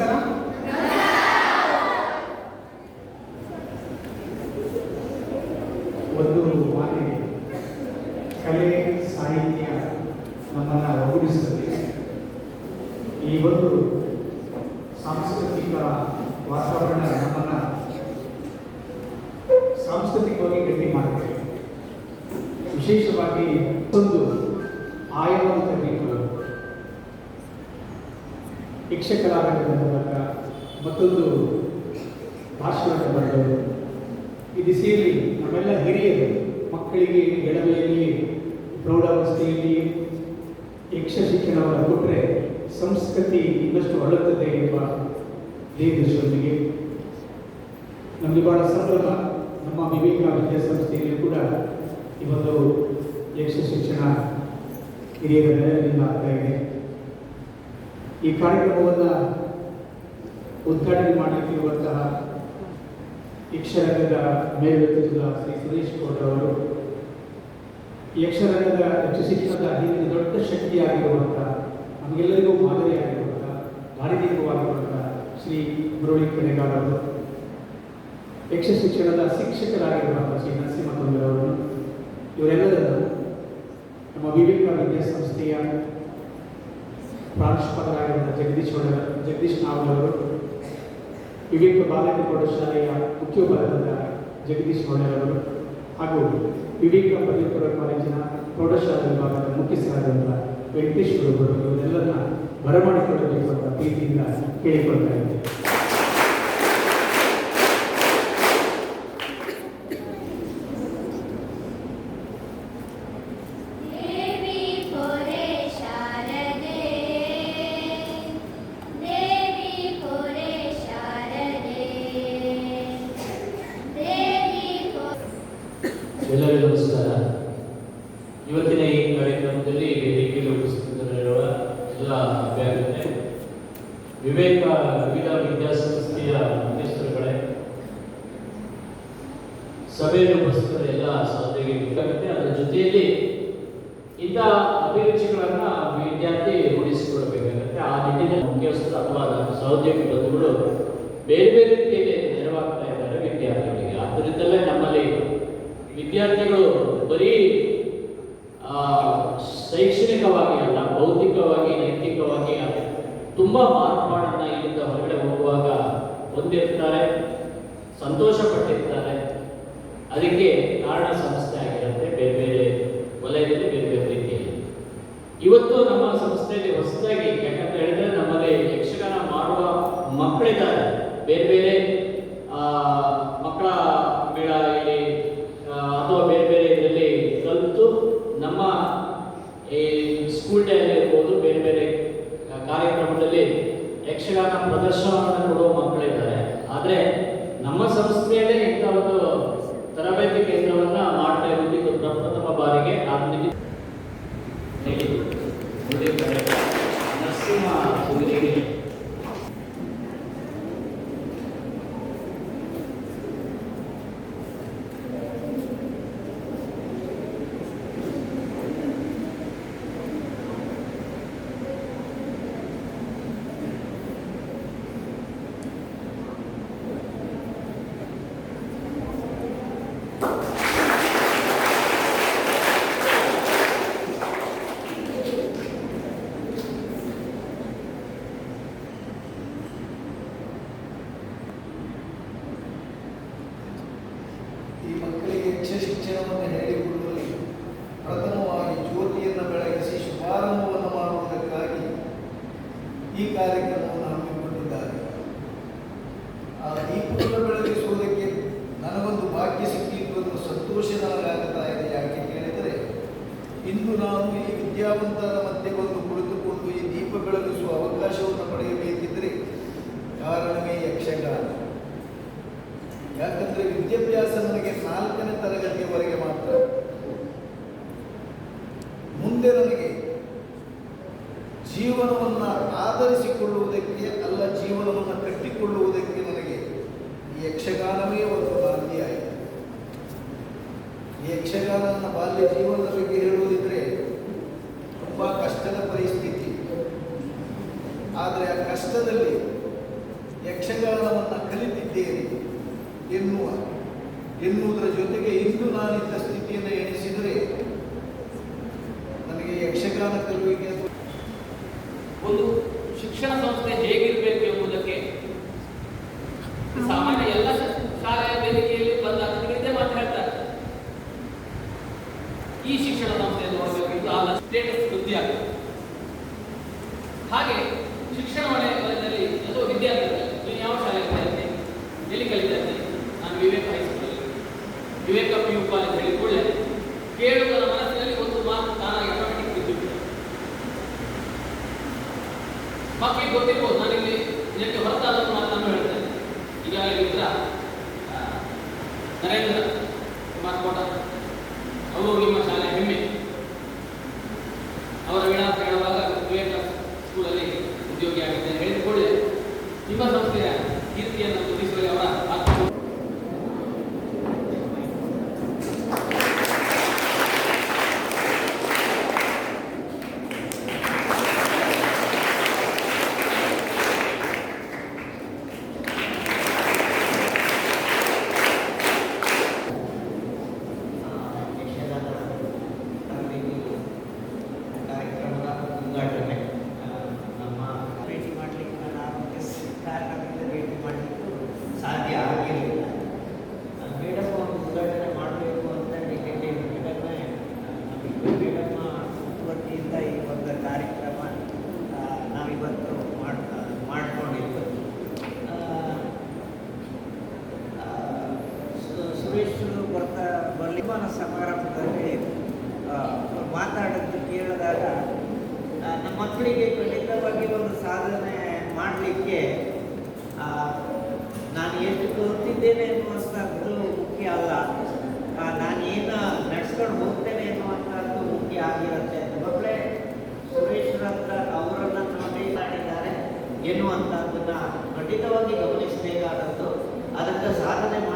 ನಮಸ್ಕಾರ. ಒಂದು ಮಾತಿಗೆ ಕಲೆ, ಸಾಹಿತ್ಯ ನಮ್ಮನ್ನು ಒಗ್ಗೂಡಿಸುತ್ತದೆ ಈ ಒಂದು ಸಾಂಸ್ಕೃತಿಕ ವಾತಾವರಣ ನಮ್ಮನ್ನು ಸಾಂಸ್ಕೃತಿಕವಾಗಿ ಗಟ್ಟಿ ಮಾಡುತ್ತೆ ವಿಶೇಷವಾಗಿ ಒಂದು ಯಕ್ಷಕಲಾರಂಗದ ಮೂಲಕ ಮತ್ತೊಂದು ಭಾಷಣದ ಮಾಡಿದವರು ಈ ದಿಸೆಯಲ್ಲಿ ನಮ್ಮೆಲ್ಲ ಹಿರಿಯರು ಮಕ್ಕಳಿಗೆ ಎಡವೆಯಲ್ಲಿ ಪ್ರೌಢಾವಸ್ಥೆಯಲ್ಲಿ ಯಕ್ಷ ಶಿಕ್ಷಣವನ್ನು ಕೊಟ್ಟರೆ ಸಂಸ್ಕೃತಿ ಇನ್ನಷ್ಟು ಹೊರಳುತ್ತದೆ ಎಂಬ ಧ್ಯೇಯದೃಷ್ಟಿಯೊಂದಿಗೆ ನಮಗೆ ಬಹಳ ಸಂಭ್ರಮ, ನಮ್ಮ ವಿವೇಕ ವಿದ್ಯಾಸಂಸ್ಥೆಯಲ್ಲಿ ಕೂಡ ಈ ಒಂದು ಯಕ್ಷ ಶಿಕ್ಷಣ ಹಿರಿಯರ ನೆರವಿನಿಂದ ಆಗ್ತಾ ಇದೆ. ಈ ಕಾರ್ಯಕ್ರಮವನ್ನು ಉದ್ಘಾಟನೆ ಮಾಡಲಿಕ್ಕಿರುವಂತಹ ಯಕ್ಷರಂಗದ ಮೇಲ್ವಿಚಾರಕ ಶ್ರೀ ಸುರೇಶ್ ಗೌಡ ಅವರು ಯಕ್ಷರಂಗದ ಯಕ್ಷ ಶಿಕ್ಷಣದ ಹಿಂದಿನ ದೊಡ್ಡ ಶಕ್ತಿಯಾಗಿರುವಂತಹ, ನಮಗೆಲ್ಲರಿಗೂ ಮಾದರಿಯಾಗಿರುವಂತಹ ಭಾರತೀಯವಾಗಿರುವಂತಹ ಶ್ರೀ ಮುರಳಿ ಕೆರೆಗಾರ್ ಅವರು, ಯಕ್ಷ ಶಿಕ್ಷಣದ ಶಿಕ್ಷಕರಾಗಿರುವಂತಹ ಶ್ರೀ ನರಸಿಂಹ ಅವರು, ಇವರೆಲ್ಲರನ್ನು ನಮ್ಮ ವಿವೇಕ ವಿದ್ಯಾಸಂಸ್ಥೆಯ ಪ್ರಾಂಶುಪಾಲರಾಗಿರುವಂಥ ಜಗದೀಶ್ ಒಡ ಜಗದೀಶ್ ನಾವಲವರು, ವಿವೇಕ ಬಾಲಕ ಪ್ರೌಢಶಾಲೆಯ ಮುಖ್ಯೋಪಾಧ್ಯಾಯ ಜಗದೀಶ್ ಅವರು ಹಾಗೂ ವಿವೇಕ ಪದವಿಪೂರ್ವ ಕಾಲೇಜಿನ ಪ್ರೌಢಶಾಲೆ ವಿಭಾಗದ ಮುಖ್ಯಸ್ಥರಾದಂಥ ವೆಂಕಟೇಶ್ವರವರು ಇವರೆಲ್ಲರನ್ನ ಬರಮಾಡಿಕೊಳ್ಳಬೇಕು ಅಂತ ಪ್ರೀತಿಯಿಂದ ಕೇಳಿಕೊಳ್ತಾ ಇದ್ದೇನೆ. ಎಲ್ಲರಿಗೂ ನಮಸ್ಕಾರ. ಇವತ್ತಿನ ಈ ಕಾರ್ಯಕ್ರಮದಲ್ಲಿ ವೇದಿಕೆಯಲ್ಲಿ ಉಪಸ್ಥಿತರಿರುವ ಎಲ್ಲ ಅಭ್ಯರ್ಥಿ ವಿವೇಕ ವಿವಿಧ ವಿದ್ಯಾಸಂಸ್ಥೆಯ ಮುಖ್ಯಸ್ಥರುಗಳೇ, ಸಭೆಯಲ್ಲಿ ಉಪಸ್ಥಿತರ ಎಲ್ಲ ಸಹೋದರಿಗೆ ಬೇಕಾಗುತ್ತೆ. ಅದರ ಜೊತೆಯಲ್ಲಿ ಇಂಥ ಅಭಿರುಚಿಗಳನ್ನ ವಿದ್ಯಾರ್ಥಿ ರೂಢಿಸಿಕೊಳ್ಬೇಕಾಗುತ್ತೆ ಆ ನಿಟ್ಟಿನಲ್ಲಿ ಮುಖ್ಯಸ್ಥರು ಅಥವಾ ಸಹೋದ್ಯೋಗಿ ಬಂಧುಗಳು ಬೇರೆ ಬೇರೆ ರೀತಿಯಲ್ಲಿ ನೆರವಾಗ್ತಾ ಇದ್ದಾರೆ ವಿದ್ಯಾರ್ಥಿಗಳಿಗೆ. ಆದ್ದರಿಂದಲೇ ನಮ್ಮಲ್ಲಿ ವಿದ್ಯಾರ್ಥಿಗಳು ಬರೀ ಶೈಕ್ಷಣಿಕವಾಗಿ ಅಲ್ಲ, ಭೌತಿಕವಾಗಿ, ನೈತಿಕವಾಗಿ ತುಂಬ ಮಾರ್ಪಾಡನ್ನು ಇಲ್ಲಿಂದ ಹೊರಗಡೆ ಹೋಗುವಾಗ ಹೊಂದಿರ್ತಾರೆ ಸಂತೋಷ ಪಟ್ಟಿರ್ತಾರೆ ಅದಕ್ಕೆ ಕಾರಣ ಸಂಸ್ಥೆ ಆಗಿರುತ್ತೆ, ಬೇರೆ ಬೇರೆ ವಲಯದಲ್ಲಿ ಬೇರೆ ಬೇರೆ ರೀತಿಯಲ್ಲಿ. ಇವತ್ತು ನಮ್ಮ ಸಂಸ್ಥೆಯಲ್ಲಿ ಹೊಸದಾಗಿ, ಯಾಕಂತ ಹೇಳಿದ್ರೆ ನಮ್ಮಲ್ಲಿ ಯಕ್ಷಗಾನ ಮಾಡುವ ಮಕ್ಕಳಿದ್ದಾರೆ, ಬೇರೆ ಬೇರೆ ಇರ್ಬೋದು ಬೇರೆ ಬೇರೆ ಕಾರ್ಯಕ್ರಮದಲ್ಲಿ ಯಕ್ಷಗಾನ ಪ್ರದರ್ಶನವನ್ನು ಕೊಡುವ ಮಕ್ಕಳಿದ್ದಾರೆ ಆದರೆ ನಮ್ಮ ಸಂಸ್ಥೆಯಲ್ಲೇ ಇಂಥ ಒಂದು ತರಬೇತಿ ಕೇಂದ್ರವನ್ನ ಮಾಡ್ತಾ ಇರೋದು ಇದು ಪ್ರಪ್ರಥಮ ಬಾರಿಗೆ. ಕಡೆ ನರಸಿಂಹ ಈ ಕಾರ್ಯಕ್ರಮವನ್ನು ಹಮ್ಮಿಕೊಂಡಿದ್ದಾರೆ. ಆ ದೀಪವನ್ನು ಬೆಳಗಿಸುವುದಕ್ಕೆ ನನಗೊಂದು ಭಾಗ್ಯ ಸಿಕ್ಕಿದ್ದು ಒಂದು ಸಂತೋಷ ನನಗಾಗುತ್ತಾ ಇದೆ. ಯಾಕೆ ಕೇಳಿದರೆ ಇಂದು ನಾನು ಈ ವಿದ್ಯಾವಂತರ ಮಧ್ಯೆ ಬಂದು ಕುಳಿತುಕೊಂಡು ಈ ದೀಪ ಬೆಳಗಿಸುವ ಅವಕಾಶವನ್ನು ಪಡೆಯಬೇಕಿದ್ದರೆ ಕಾರಣವೇ ಯಕ್ಷಗಾನ. ಯಾಕಂದ್ರೆ ವಿದ್ಯಾಭ್ಯಾಸ ನನಗೆ ನಾಲ್ಕನೇ ತರಗತಿಯವರೆಗೆ ಮಾತ್ರ. ಮುಂದೆ ನನಗೆ ಆಧರಿಸಿಕೊಳ್ಳುವುದಕ್ಕೆ ಅಲ್ಲ, ಜೀವನವನ್ನು ಕಟ್ಟಿಕೊಳ್ಳುವುದಕ್ಕೆ ನನಗೆ ಯಕ್ಷಗಾನವೇ ಒಂದು ಬಾಲ್ಯ ಆಯಿತು. ನನ್ನ ಬಾಲ್ಯ ಜೀವನದ ಬಗ್ಗೆ ಹೇಳುವುದಿದ್ರೆ ತುಂಬ ಕಷ್ಟದ ಪರಿಸ್ಥಿತಿ. ಆದರೆ ಆ ಕಷ್ಟದಲ್ಲಿ ಯಕ್ಷಗಾನವನ್ನು ಕಲಿತಿದ್ದೇನೆ ಎನ್ನುವ, ಎನ್ನುವುದರ ಜೊತೆಗೆ ಇಂದು ನಾನಿದ್ದ ಸ್ಥಿತಿಯನ್ನು ಎಣಿಸಿದರೆ ನನಗೆ ಯಕ್ಷಗಾನ ಕಲಿಯುವಿಕೆ Cristianização do Diego ಮಕ್ಕಳಿಗೆ ಗೊತ್ತಿರ್ಬೋದು. ನಾನು ಇಲ್ಲಿ ಇದಕ್ಕೆ ಹೊರತಾದ ಮಾತನ್ನು ಹೇಳ್ತೇನೆ ಈಗಾಗಲೇ ಮಿತ್ರ ನರೇಂದ್ರ ಕುಮಾರ್ ಕೋಟ, ಅವರು ನಿಮ್ಮ ಶಾಲೆ ಸಮಾರಂಭದಲ್ಲಿ ಮಾತಾಡೋದು ಕೇಳಿದಾಗ ನಮ್ಮ ಮಕ್ಕಳಿಗೆ ಖಂಡಿತವಾಗಿ ಒಂದು ಸಾಧನೆ ಮಾಡಲಿಕ್ಕೆ ನಾನು ಎಷ್ಟು ತೋರ್ತಿದ್ದೇನೆ ಅನ್ನುವಂಥದ್ದು